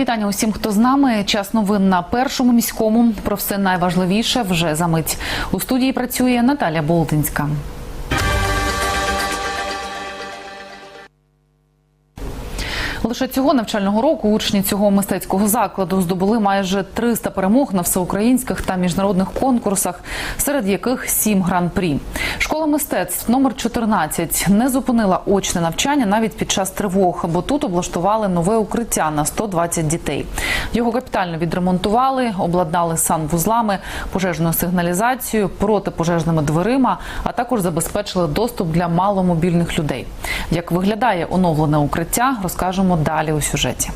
вітання усім, хто з нами. Час новин на першому міському. Про все найважливіше вже за мить. У студії працює Наталя Болтинська. Лише цього навчального року учні цього мистецького закладу здобули майже 300 перемог на всеукраїнських та міжнародних конкурсах, серед яких 7 гран-прі. Школа мистецтв номер 14 не зупинила очне навчання навіть під час тривог, бо тут облаштували нове укриття на 120 дітей. Його капітально відремонтували, обладнали санвузлами, пожежною сигналізацією, протипожежними дверима, а також забезпечили доступ для маломобільних людей. Як виглядає оновлене укриття, розкажемо далі у сюжеті.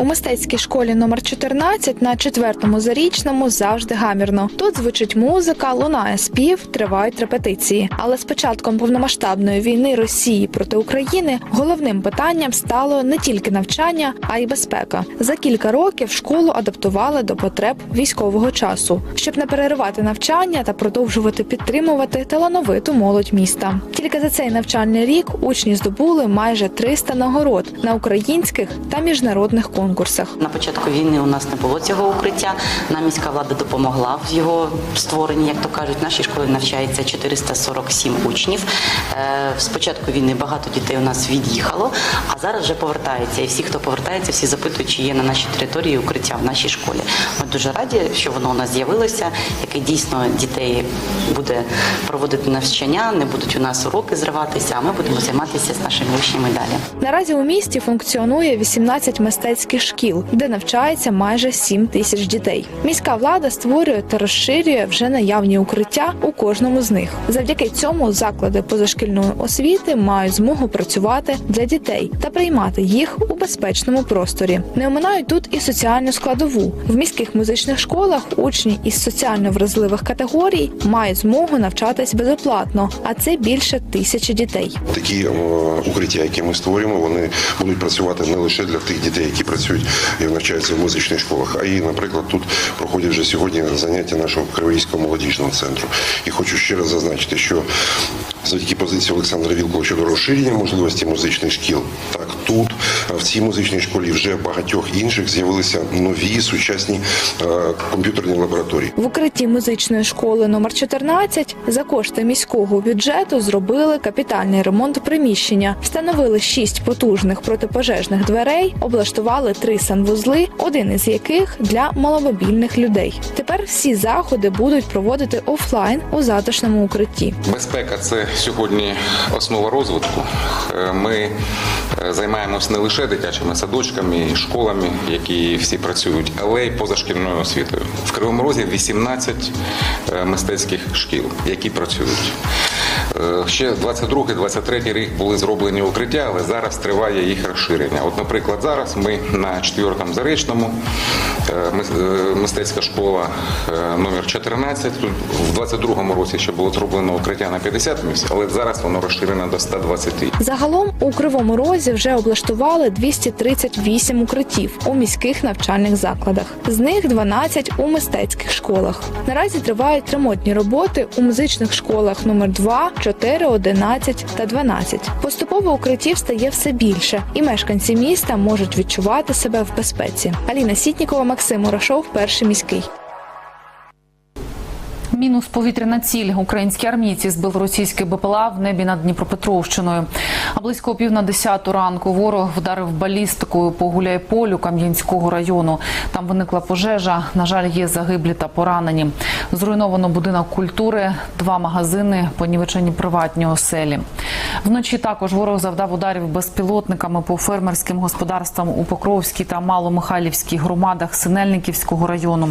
У мистецькій школі номер 14 на четвертому зарічному завжди гамірно. Тут звучить музика, лунає спів, тривають репетиції. Але з початком повномасштабної війни Росії проти України головним питанням стало не тільки навчання, а й безпека. За кілька років школу адаптували до потреб військового часу, щоб не переривати навчання та продовжувати підтримувати талановиту молодь міста. Тільки за цей навчальний рік учні здобули майже 300 нагород на українських та міжнародних конкурсах. На початку війни у нас не було цього укриття. Нам міська влада допомогла в його створенні. Як то кажуть, в нашій школі навчається 447 учнів. Е, З початку війни багато дітей у нас від'їхало, а зараз вже повертається. І всі, хто повертається, всі запитують, чи є на нашій території укриття в нашій школі. Ми дуже раді, що воно у нас з'явилося, яке дійсно дітей буде проводити навчання, не будуть у нас уроки зриватися, а ми будемо займатися з нашими учнями далі. Наразі у місті функціонує 18 мистецьких шкіл, де навчається майже 7 тисяч дітей. Міська влада створює та розширює вже наявні укриття у кожному з них. Завдяки цьому заклади позашкільної освіти мають змогу працювати для дітей та приймати їх у безпечному просторі. Не оминають тут і соціальну складову. В міських музичних школах учні із соціально вразливих категорій мають змогу навчатись безоплатно, а це більше тисячі дітей. Такі укриття, які ми створюємо, вони будуть працювати не лише для тих дітей, які працюють і навчаються в музичних школах, а і, наприклад, тут проходять вже сьогодні заняття нашого кривоїського молодіжного центру. І хочу ще раз зазначити, що завдяки позиції Олександра Вілкова щодо розширення можливості музичних шкіл, так тут в цій музичній школі вже багатьох інших з'явилися нові сучасні е, комп'ютерні лабораторії. В укритті музичної школи номер 14 за кошти міського бюджету зробили капітальний ремонт приміщення, встановили шість потужних протипожежних дверей, облаштували три санвузли, один із яких для маломобільних людей. Тепер всі заходи будуть проводити офлайн у затишному укритті. Безпека це сьогодні основа розвитку. Е, Ми е, займаємось не лише дитячими садочками і школами, які всі працюють, але й позашкільною освітою. В Кривому Розі 18 е, мистецьких шкіл, які працюють. Е, Ще 22-23 рік були зроблені укриття, але зараз триває їх розширення. От, наприклад, зараз ми на 4-му заречному е, е, мистецька школа номер 14. Тут в 22-му році ще було зроблено укриття на 50 місць, але зараз воно розширено до 120. Загалом у Кривому Розі вже облаштували 238 укриттів у міських навчальних закладах. З них 12 у мистецьких школах. Наразі тривають ремонтні роботи у музичних школах номер 2, 4, 11 та 12. Поступово укриттів стає все більше, і мешканці міста можуть відчувати себе в безпеці. Аліна Сітнікова, Максим Урашов, перший міський. Мінус повітряна ціль. Українські армійці збили російський БПЛА в небі над Дніпропетровщиною. А близько пів на десяту ранку ворог вдарив балістикою по Гуляйполю Кам'янського району. Там виникла пожежа. На жаль, є загиблі та поранені. Зруйновано будинок культури, два магазини, понівечені приватні оселі. Вночі також ворог завдав ударів безпілотниками по фермерським господарствам у Покровській та Маломихайлівській громадах Синельниківського району.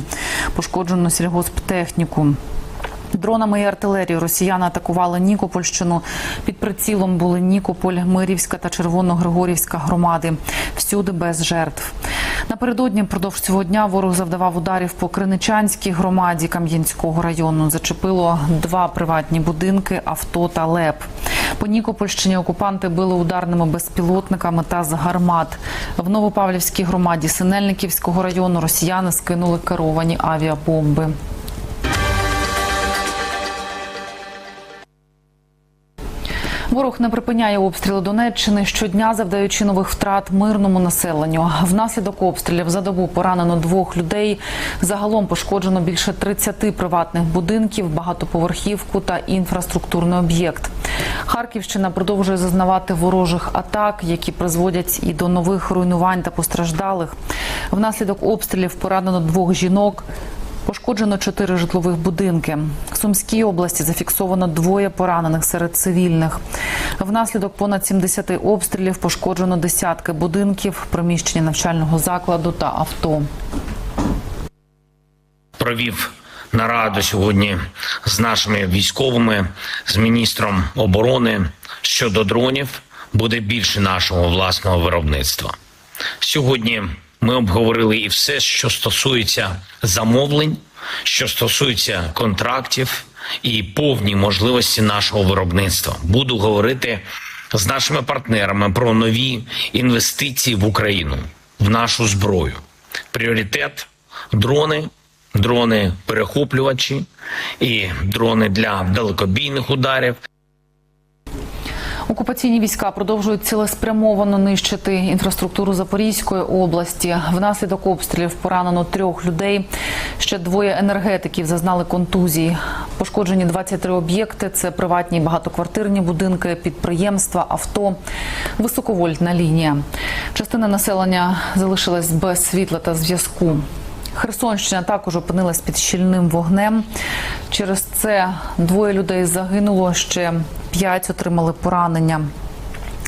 Пошкоджено сільгосптехніку. Дронами і артилерією росіяни атакували Нікопольщину. Під прицілом були Нікополь, Мирівська та Червоно-Григорівська громади. Всюди без жертв. Напередодні впродовж цього дня ворог завдавав ударів по Криничанській громаді Кам'янського району. Зачепило два приватні будинки, авто та леп. По Нікопольщині окупанти били ударними безпілотниками та з гармат. В Новопавлівській громаді Синельниківського району росіяни скинули керовані авіабомби. Ворог не припиняє обстріли Донеччини щодня, завдаючи нових втрат мирному населенню. Внаслідок обстрілів за добу поранено двох людей. Загалом пошкоджено більше 30 приватних будинків, багатоповерхівку та інфраструктурний об'єкт. Харківщина продовжує зазнавати ворожих атак, які призводять і до нових руйнувань та постраждалих. Внаслідок обстрілів поранено двох жінок. Пошкоджено чотири житлових будинки. В Сумській області зафіксовано двоє поранених серед цивільних. Внаслідок понад 70 обстрілів пошкоджено десятки будинків, приміщення навчального закладу та авто. провів нараду сьогодні з нашими військовими, з міністром оборони щодо дронів. Буде більше нашого власного виробництва. Сьогодні ми обговорили і все, що стосується замовлень, що стосується контрактів і повні можливості нашого виробництва. Буду говорити з нашими партнерами про нові інвестиції в Україну, в нашу зброю. Пріоритет дрони, дрони перехоплювачі і дрони для далекобійних ударів. Окупаційні війська продовжують цілеспрямовано нищити інфраструктуру Запорізької області. Внаслідок обстрілів поранено трьох людей. Ще двоє енергетиків зазнали контузій. Пошкоджені 23 об'єкти. Це приватні багатоквартирні будинки, підприємства, авто, високовольтна лінія. Частина населення залишилась без світла та зв'язку. Херсонщина також опинилась під щільним вогнем. Через це двоє людей загинуло, ще п'ять отримали поранення.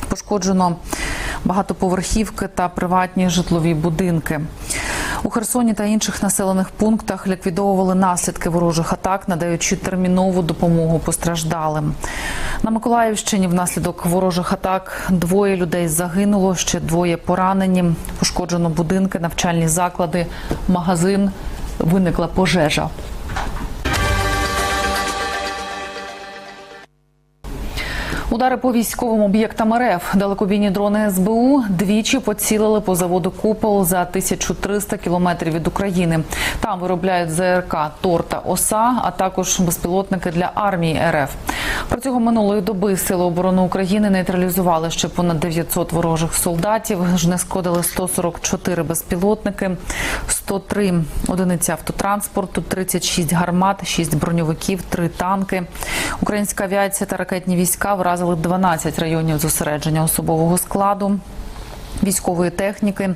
Пошкоджено багатоповерхівки та приватні житлові будинки. У Херсоні та інших населених пунктах ліквідовували наслідки ворожих атак, надаючи термінову допомогу постраждалим. На Миколаївщині внаслідок ворожих атак двоє людей загинуло, ще двоє поранені. Пошкоджено будинки, навчальні заклади, магазин. Виникла пожежа. Удари по військовим об'єктам РФ далекобійні дрони СБУ двічі поцілили по заводу Купол за 1300 кілометрів від України. Там виробляють ЗРК ТОР та ОСА, а також безпілотники для армії РФ. Протягом минулої доби сили оборони України нейтралізували ще понад 900 ворожих солдатів. Знешкодили 144 безпілотники, 103 одиниці автотранспорту, 36 гармат, 6 броньовиків, 3 танки. Українська авіація та ракетні війська вразили 12 районів зосередження особового складу. Військової техніки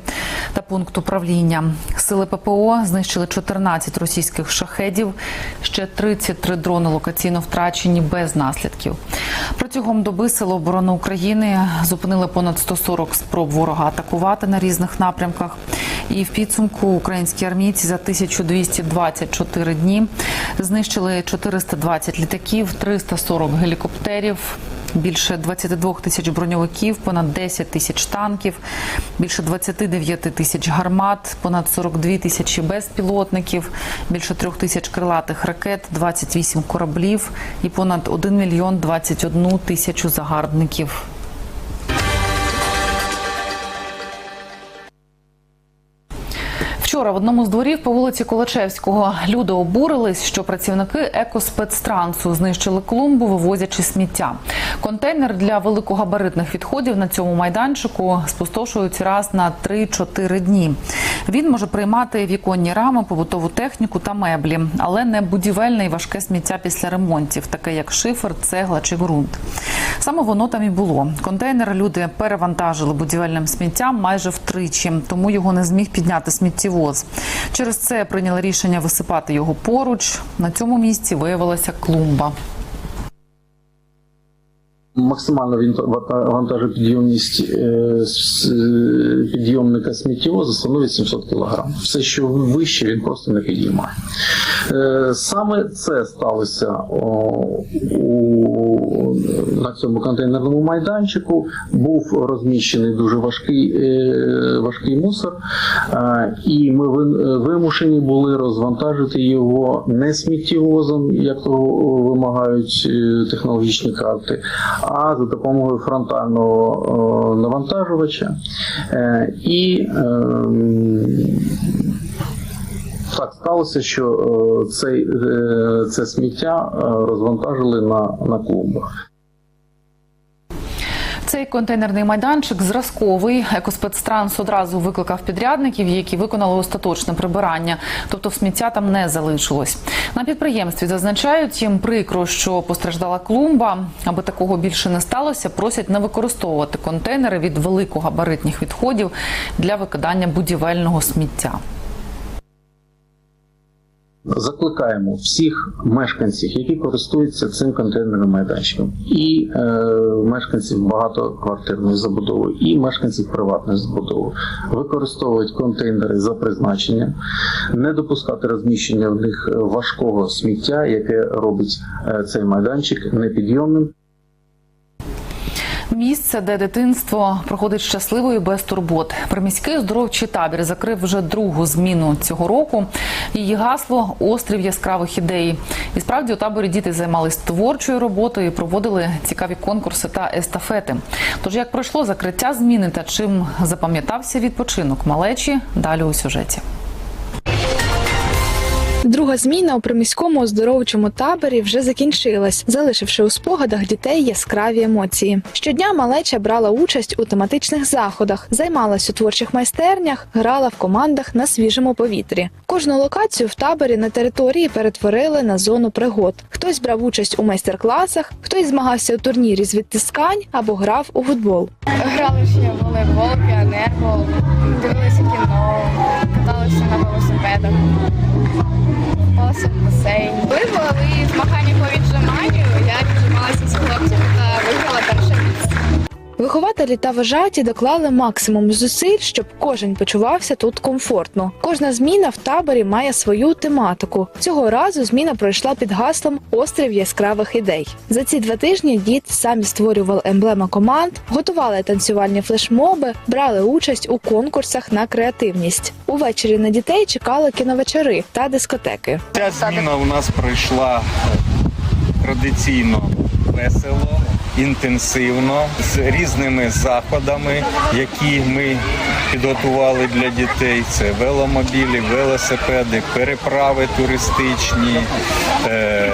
та пункт управління сили ППО знищили 14 російських шахедів. Ще 33 дрони локаційно втрачені без наслідків. Протягом доби Сили оборони України зупинили понад 140 спроб ворога атакувати на різних напрямках. І в підсумку українські армійці за 1224 дні знищили 420 літаків, 340 гелікоптерів, більше 22 тисяч броньовиків, понад 10 тисяч танків, більше 29 тисяч гармат, понад 42 тисячі безпілотників, більше 3 тисяч крилатих ракет, 28 кораблів і понад 1 мільйон 21 тисячу загарбників. Вчора в одному з дворів по вулиці Колочевського люди обурились, що працівники екоспецтрансу знищили клумбу, вивозячи сміття. Контейнер для великогабаритних відходів на цьому майданчику спустошують раз на 3-4 дні. Він може приймати віконні рами, побутову техніку та меблі, але не будівельне і важке сміття після ремонтів, таке як шифер, цегла чи ґрунт. Саме воно там і було. Контейнер люди перевантажили будівельним сміттям майже втричі, тому його не зміг підняти сміттєвоз. Через це прийняли рішення висипати його поруч. На цьому місці виявилася клумба. Максимальна вінта- вантажопідйомність е, е, підйомника сміттєвоза становить 700 кг. Все, що вище, він просто не підіймає. Е, Саме це сталося на цьому контейнерному майданчику. Був розміщений дуже важкий, важкий мусор, і ми вимушені були розвантажити його не сміттєвозом, як того вимагають технологічні карти, а за допомогою фронтального е, навантажувача. Е, І ем, так сталося, що е, цей, це сміття розвантажили на, на клумбах. Цей контейнерний майданчик зразковий. Екоспецтранс одразу викликав підрядників, які виконали остаточне прибирання. Тобто сміття там не залишилось. На підприємстві зазначають їм прикро, що постраждала клумба. Аби такого більше не сталося, просять не використовувати контейнери від великогабаритних відходів для викидання будівельного сміття. Закликаємо всіх мешканців, які користуються цим контейнерним майданчиком, і е, мешканців багатоквартирної забудови, і мешканців приватної забудови, використовувати контейнери за призначенням, не допускати розміщення в них важкого сміття, яке робить е, цей майданчик непідйомним. Місце, де дитинство проходить щасливо і без турбот. Приміський оздоровчий табір закрив вже другу зміну цього року. Її гасло острів яскравих ідей. І справді у таборі діти займались творчою роботою, проводили цікаві конкурси та естафети. Тож як пройшло закриття зміни та чим запам'ятався відпочинок малечі, далі у сюжеті. Друга зміна у приміському оздоровчому таборі вже закінчилась, залишивши у спогадах дітей яскраві емоції. Щодня малеча брала участь у тематичних заходах, займалась у творчих майстернях, грала в командах на свіжому повітрі. Кожну локацію в таборі на території перетворили на зону пригод. Хтось брав участь у майстер-класах, хтось змагався у турнірі з відтискань або грав у футбол. Грали ще волейбол, піонербол, дивилися кіно, каталися на велосипедах, купалися в басейні. Були змагання по віджиманню, я віджималася з хлопцями Вихователі та вважаті доклали максимум зусиль, щоб кожен почувався тут комфортно. Кожна зміна в таборі має свою тематику. Цього разу зміна пройшла під гаслом Острів яскравих ідей. За ці два тижні діти самі створювали емблеми команд, готували танцювальні флешмоби, брали участь у конкурсах на креативність. Увечері на дітей чекали кіновечори та дискотеки. Ця зміна у нас пройшла традиційно весело, інтенсивно, з різними заходами, які ми підготували для дітей. Це веломобілі, велосипеди, переправи туристичні. Е,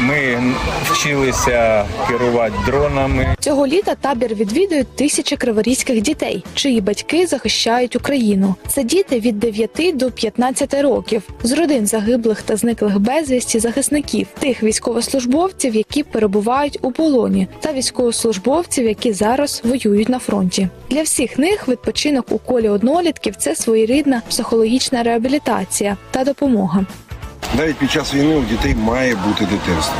Ми вчилися керувати дронами. Цього літа табір відвідують тисячі криворізьких дітей, чиї батьки захищають Україну. Це діти від 9 до 15 років з родин загиблих та зниклих безвісті захисників, тих військовослужбовців, які перебувають у полоні, та військовослужбовців, які зараз воюють на фронті. Для всіх них відпочинок у колі однолітків це своєрідна психологічна реабілітація та допомога. Навіть під час війни у дітей має бути дитинство.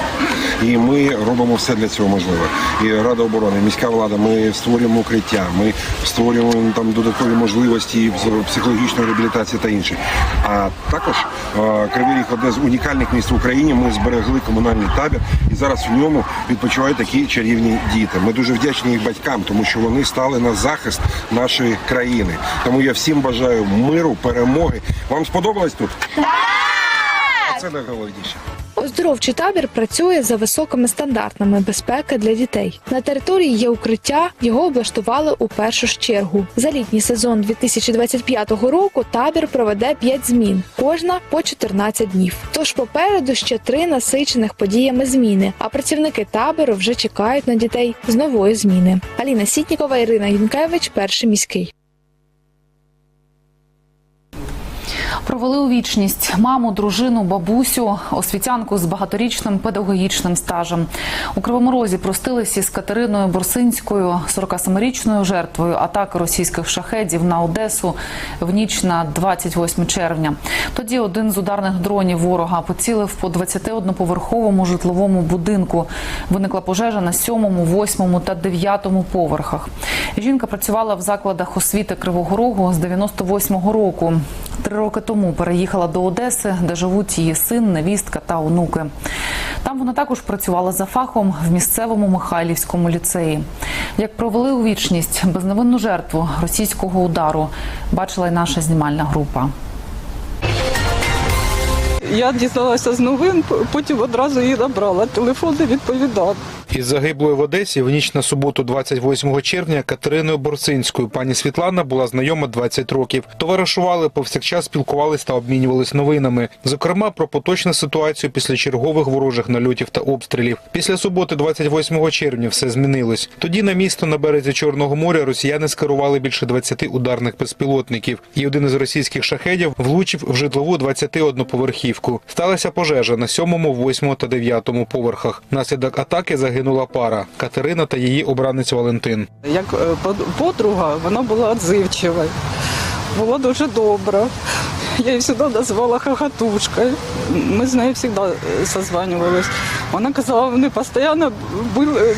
І ми робимо все для цього можливе. І Рада оборони, міська влада, ми створюємо укриття, ми створюємо там додаткові можливості психологічної реабілітації та інше. А також е, Кривий Ріг одне з унікальних міст в Україні. Ми зберегли комунальний табір, і зараз в ньому відпочивають такі чарівні діти. Ми дуже вдячні їх батькам, тому що вони стали на захист нашої країни. Тому я всім бажаю миру, перемоги. Вам сподобалось тут? Так! Це найголовніше. Оздоровчий табір працює за високими стандартами безпеки для дітей. На території є укриття, його облаштували у першу ж чергу. За літній сезон 2025 року табір проведе 5 змін, кожна по 14 днів. Тож попереду ще три насичених подіями зміни. А працівники табору вже чекають на дітей з нової зміни. Аліна Сітнікова, Ірина Юнкевич, перший міський. Провели у вічність маму, дружину, бабусю, освітянку з багаторічним педагогічним стажем. У Кривому Розі простилися з Катериною Борсинською, 47-річною жертвою атаки російських шахедів на Одесу в ніч на 28 червня. Тоді один з ударних дронів ворога поцілив по 21-поверховому житловому будинку. Виникла пожежа на 7, 8 та 9 поверхах. Жінка працювала в закладах освіти Кривого Рогу з 98-го року. Три роки тому переїхала до Одеси, де живуть її син, невістка та онуки. Там вона також працювала за фахом в місцевому Михайлівському ліцеї. Як провели у вічність безневинну жертву російського удару, бачила й наша знімальна група. Я дізналася з новин, потім одразу її набрала. Телефон не відповідав. Із загиблою в Одесі в ніч на суботу, 28 червня, Катериною Борсинською пані Світлана була знайома 20 років. Товаришували, повсякчас спілкувались та обмінювались новинами. Зокрема, про поточну ситуацію після чергових ворожих нальотів та обстрілів. Після суботи, 28 червня, все змінилось. Тоді на місто на березі Чорного моря росіяни скерували більше 20 ударних безпілотників, і один із російських шахедів влучив в житлову 21-поверхівку. Сталася пожежа на 7, 8 та 9 поверхах. Наслідок атаки загинула пара Катерина та її обранець Валентин. Як е, подруга, вона була відзивчива, було дуже добре. Я її завжди називала хохотушкою. Ми з нею завжди е, созванювалися. Вона казала, вони постійно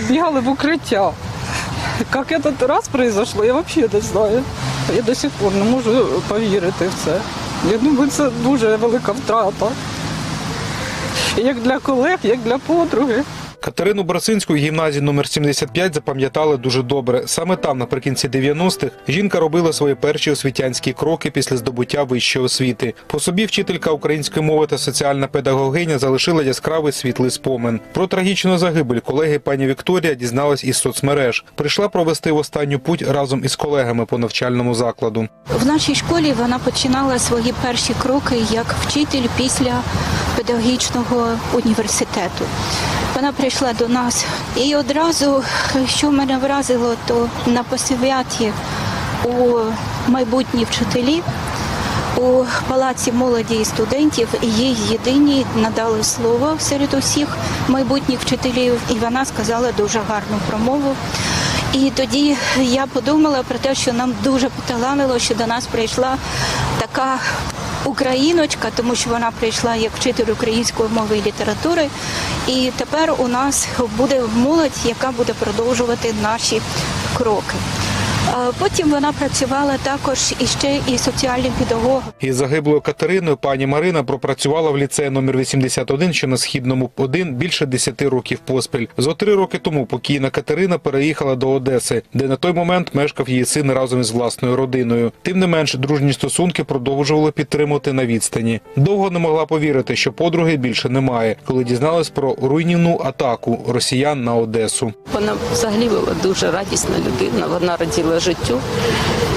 бігали в укриття. Як этот раз произошло, я взагалі не знаю. Я до сих пор не можу повірити в це. Я думаю, це дуже велика втрата. Як для колег, як для подруги. Катерину Брасинську гімназії номер 75 запам'ятали дуже добре. Саме там, наприкінці 90-х, жінка робила свої перші освітянські кроки після здобуття вищої освіти. По собі вчителька української мови та соціальна педагогиня залишила яскравий світлий спомин. Про трагічну загибель колеги пані Вікторія дізналась із соцмереж. Прийшла провести в останню путь разом із колегами по навчальному закладу. В нашій школі вона починала свої перші кроки як вчитель після педагогічного університету. Вона прийшла до нас і одразу, що мене вразило, то на посвяті у майбутні вчителі у палаці молоді і студентів їй єдині надали слово серед усіх майбутніх вчителів, і вона сказала дуже гарну промову. І тоді я подумала про те, що нам дуже поталанило, що до нас прийшла така україночка, тому що вона прийшла як вчитель української мови і літератури. І тепер у нас буде молодь, яка буде продовжувати наші кроки. А Потім вона працювала також іще і соціальним педагогом. Із загиблою Катериною пані Марина пропрацювала в ліцеї номер 81, що на східному 1 більше 10 років поспіль. Зо три роки тому покійна Катерина переїхала до Одеси, де на той момент мешкав її син разом із власною родиною. Тим не менш, дружні стосунки продовжували підтримувати на відстані. Довго не могла повірити, що подруги більше немає, коли дізналась про руйнівну атаку росіян на Одесу. Вона взагалі була дуже радісна людина. Вона раділа життю,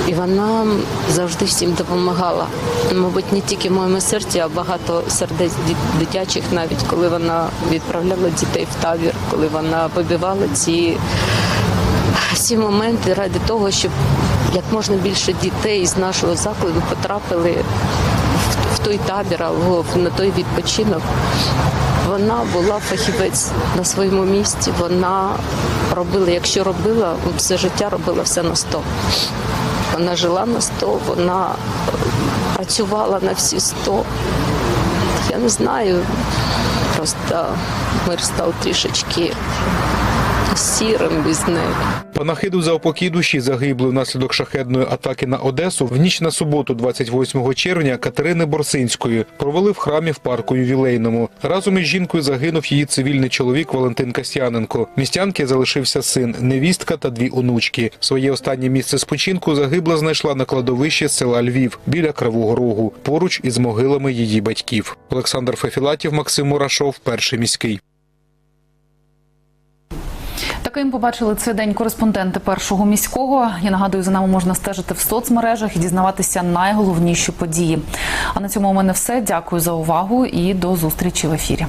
і вона завжди всім допомагала. Мабуть, не тільки в моєму серці, а багато сердець дитячих, навіть коли вона відправляла дітей в табір, коли вона вибивала ці всі моменти ради того, щоб як можна більше дітей з нашого закладу потрапили в, той табір або на той відпочинок. Вона була фахівець на своєму місці. Вона робила, якщо робила, все життя робила все на 100. Вона жила на 100, вона працювала на всі 100. Я не знаю, просто мир став трішечки сірим без неї. Панахиду за упокій душі загиблої внаслідок шахедної атаки на Одесу в ніч на суботу, 28 червня, Катерини Борсинської провели в храмі в парку ювілейному. Разом із жінкою загинув її цивільний чоловік Валентин Касьяненко. Містянки залишився син, невістка та дві онучки. Своє останнє місце спочинку загибла знайшла на кладовищі села Львів біля Кривого Рогу, поруч із могилами її батьків. Олександр Фефілатів, Максим Мурашов, перший міський. Таким побачили цей день кореспонденти першого міського. Я нагадую, за нами можна стежити в соцмережах і дізнаватися найголовніші події. А на цьому у мене все. Дякую за увагу і до зустрічі в ефірі.